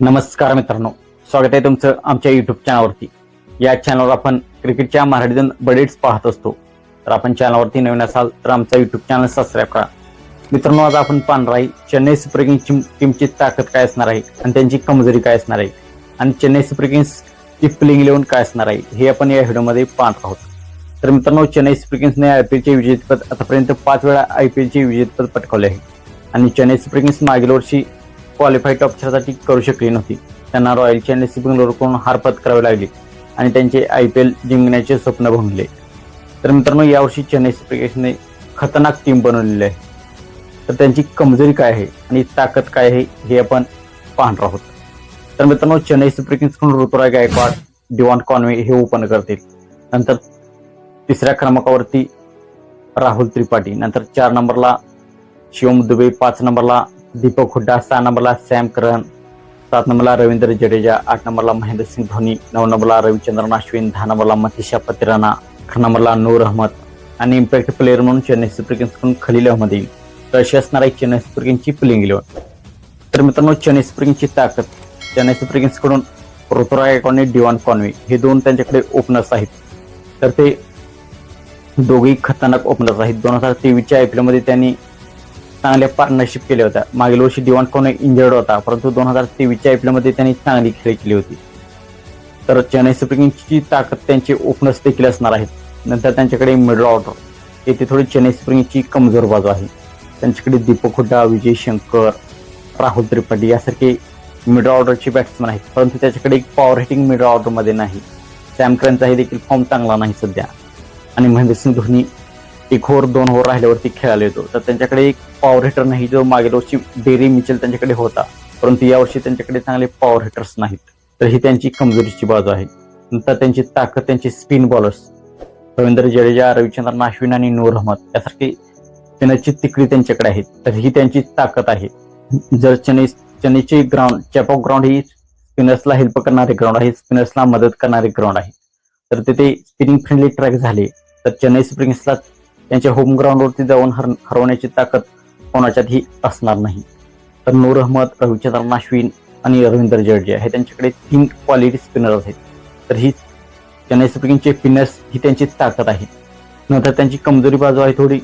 नमस्कार मित्रांनो स्वागत आहे तुमचं आमच्या युट्यूब चॅनलवरती या चॅनलवर आपण क्रिकेटच्या मराठीतून बडेट्स पाहत असतो. तर आपण चॅनलवरती नवीन असाल तर आमचा युट्यूब चॅनल सबस्क्राईब करा. मित्रांनो आज आपण पाहणार आहे चेन्नई सुपर किंग्सची टीमची ताकद काय असणार आहे आणि त्यांची कमजोरी काय असणार आहे आणि चेन्नई सुपर किंग्सची प्लेइंग इलेव्हन काय असणार आहे हे आपण या व्हिडिओमध्ये पाहत आहोत. तर मित्रांनो चेन्नई सुपर किंग्सने आय पी एलचे विजेतेपद आतापर्यंत पाच वेळा आय पी एलचे विजेतेपद पटकावले आहे. आणि चेन्नई सुपर किंग्स मागील वर्षी क्वालिफाय टॉपच्यासाठी करू शकली नव्हती. त्यांना रॉयल चॅलेंजर्स बेंगलोरकडून हार पत्करावी लागली आणि त्यांचे आय पी एल जिंकण्याचे स्वप्न भंगले. तर मित्रांनो यावर्षी चेन्नई सुपर किंग्सने खतरनाक टीम बनवलेली आहे. तर त्यांची कमजोरी काय आहे आणि ताकद काय आहे हे आपण पाहणार आहोत. तर मित्रांनो चेन्नई सुपर किंग्सकडून ऋतुराय गायकवाड डिवान कॉन्वे हे ओपन करतील. नंतर तिसऱ्या क्रमांकावरती राहुल त्रिपाठी. नंतर चार नंबरला शिवम दुबे पाच नंबरला दीपक हुड्डा सहा नंबरला सॅम करन सात नंबरला रवींद्र जडेजा आठ नंबरला महेंद्रसिंग धोनी नऊ नंबरला रविचंद्रन अश्विन दहा नंबरला मतिशा पतिराना अकरा नंबरला नूर अहमद आणि इम्पॅक्ट प्लेअर म्हणून चेन्नई सुपर किंग्सकडून खलील अहमद येईल. तर अशी असणार आहे चेन्नई सुपर किंग्सची प्लेइंग इलेव्हन तर मित्रांनो चेन्नई सुपर किंग्सची ताकद चेन्नई सुपर किंग्सकडून ऋतुराज आणि डिवान कॉन्वे हे दोन त्यांच्याकडे ओपनर्स आहेत. तर ते दोघेही खतरनाक ओपनर्स आहेत. दोन हजार तेवीसच्या आय पी एलमध्ये त्यांनी चांगल्या पार्टनरशिप केल्या होत्या. मागील वर्षी डिवॉन कोने इंजर्ड होता परंतु दोन हजार तेवीसच्या आय पी एलमध्ये त्यांनी चांगली खेळ केली होती. तर चेन्नई सुपर किंग्सची ताकद त्यांचे ओपनर्स देखील असणार आहेत. नंतर त्यांच्याकडे मिडल ऑर्डर येथे थोडी चेन्नई सुपर किंग्सची कमजोर बाजू आहे. त्यांच्याकडे दीपक हुड्डा विजय शंकर राहुल त्रिपाठी यासारखे मिडल ऑर्डरचे बॅट्समन आहेत. परंतु त्याच्याकडे एक पॉवर हिटिंग मिडल ऑर्डरमध्ये नाही. सॅम करनचाही देखील फॉर्म चांगला नाही सध्या. आणि महेंद्रसिंग धोनी एक ओव्हर दोन ओव्हर राहिल्यावरती खेळायला येतो. तर त्यांच्याकडे एक पॉवर हिटर नाही जो मागील वर्षी डेरी मिचेल त्यांच्याकडे होता. परंतु यावर्षी त्यांच्याकडे चांगले पॉवर हिटर्स नाहीत. तर ही त्यांची कमजोरीची बाजू आहे. नंतर त्यांची ताकद त्यांची स्पिन बॉलर्स रवींद्र जडेजा रविचंद्रन अश्विन आणि नूर अहमद यासारखी स्पिनरची तिकडी त्यांच्याकडे आहे तर ही त्यांची ताकद आहे. जर चेन्नई चेन्नईची ग्राउंड चॅपॉक ग्राउंड ही स्पिनर्सला हेल्प करणारे ग्राउंड आहे स्पिनर्सला मदत करणारे ग्राउंड आहे. तर तिथे स्पिनिंग फ्रेंडली ट्रॅक झाले. तर चेन्नई स्प्रिंग्सला त्यांच्या होम ग्राउंडवरती जाऊन हर हरवण्याची ताकद कोणाच्यातही असणार नाही. तर नूर अहमद रविचंद्रन अश्विन आणि रवींद्र जडेजा हे त्यांच्याकडे तीन क्वालिटी स्पिनर्स आहेत. तर ही चेन्नई सुपर किंगचे स्पिनर्स ही त्यांची ताकद आहे. नंतर त्यांची कमजोरी बाजू आहे थोडी.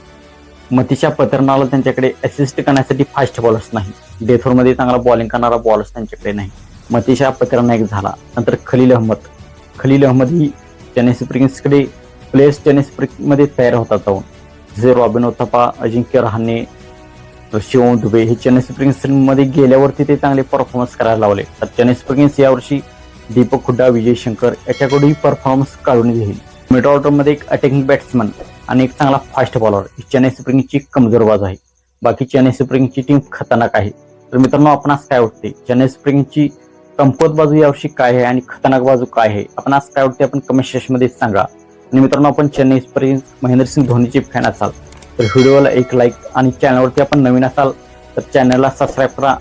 मतीशा पतरणाला त्यांच्याकडे असिस्ट करण्यासाठी फास्ट बॉलर्स नाही. डेथोरमध्ये चांगला बॉलिंग करणारा बॉलर्स त्यांच्याकडे नाही. मतीशा पतरणा एक झाला. नंतर खलील अहमद. खलील अहमद ही चेन्नई सुपर किंग्सकडे प्लेयर्स चेन्नई सुपर किंगमध्ये तयार होतात जाऊन. जसे रॉबिन ओथापा अजिंक्य रहाणे शिवम दुबे हे चेन्नई सुपर किंग्समध्ये गेल्यावरती ते चांगले परफॉर्मन्स करायला लावले. तर चेन्नई सुपर किंग्स यावर्षी दीपक हुड्डा विजय शंकर याच्याकडूनही परफॉर्मन्स काढून घेईल. मिड ऑर्डरमध्ये एक अटॅकिंग बॅट्समन आणि एक चांगला फास्ट बॉलर ही चेन्नई सुपर किंग्सची कमजोर बाजू आहे. बाकी चेन्नई सुपर किंग्सची टीम खतरनाक आहे. तर मित्रांनो आपण आज काय वाटते? चेन्नई सुपर किंग्सची कमकुवत बाजू यावर्षी काय आहे आणि खतरनाक बाजू काय आहे? आपण आज काय वाटते? आपण कमेंट सेक्शनमध्ये सांगा. आणि मित्रांनो आपण चेन्नई सुपर महेंद्रसिंग धोनीचे फॅन असाल तर व्हिडिओला एक लाईक आणि चॅनलवरती आपण नवीन असाल तर चॅनलला सबस्क्राईब करा.